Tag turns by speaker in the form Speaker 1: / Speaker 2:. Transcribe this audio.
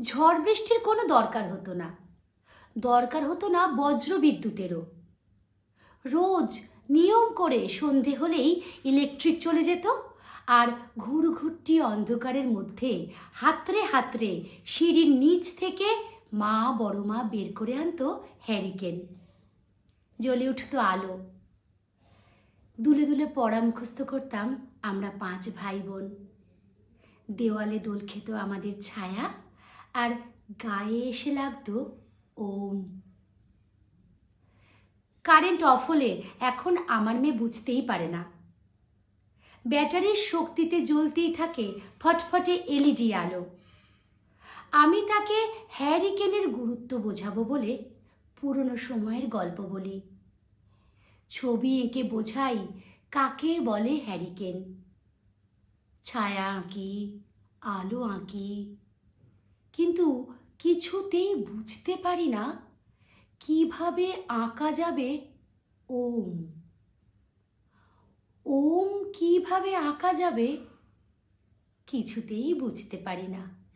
Speaker 1: ঝড় বৃষ্টির কোনো দরকার হতো না। দরকার হতো না বজ্র বিদ্যুতেরও রোজ নিয়ম করে সন্ধে হলেই ইলেকট্রিক চলে যেত আর ঘুরঘুরটি অন্ধকারের মধ্যে হাতড়ে হাতড়ে সিঁড়ির নিচ থেকে মা বড় মা বের করে আনতো হ্যারিকেন। জ্বলে উঠতো আলো। দুলে দুলে পড়া মুখস্থ করতাম আমরা পাঁচ ভাই বোন। দেওয়ালে দোল খেত আমাদের ছায়া। আর গায়ে এসে লাগতো ওম। কারেন্ট অফ হলে এখন আমার মেয়ে বুঝতেই পারে না। ব্যাটারির শক্তিতে জ্বলতেই থাকে ফটফটে এলইডি আলো। আমি তাকে হ্যারিকেনের গুরুত্ব বোঝাবো বলে পুরনো সময়ের গল্প বলি। ছবি এঁকে বোঝাই কাকে বলে হ্যারিকেন। ছায়া আঁকি, আলো আঁকি কিন্তু কিছুতেই বুঝতে পারি না কীভাবে আঁকা যাবে ওম। ওম কীভাবে আঁকা যাবে কিছুতেই বুঝতে পারি না।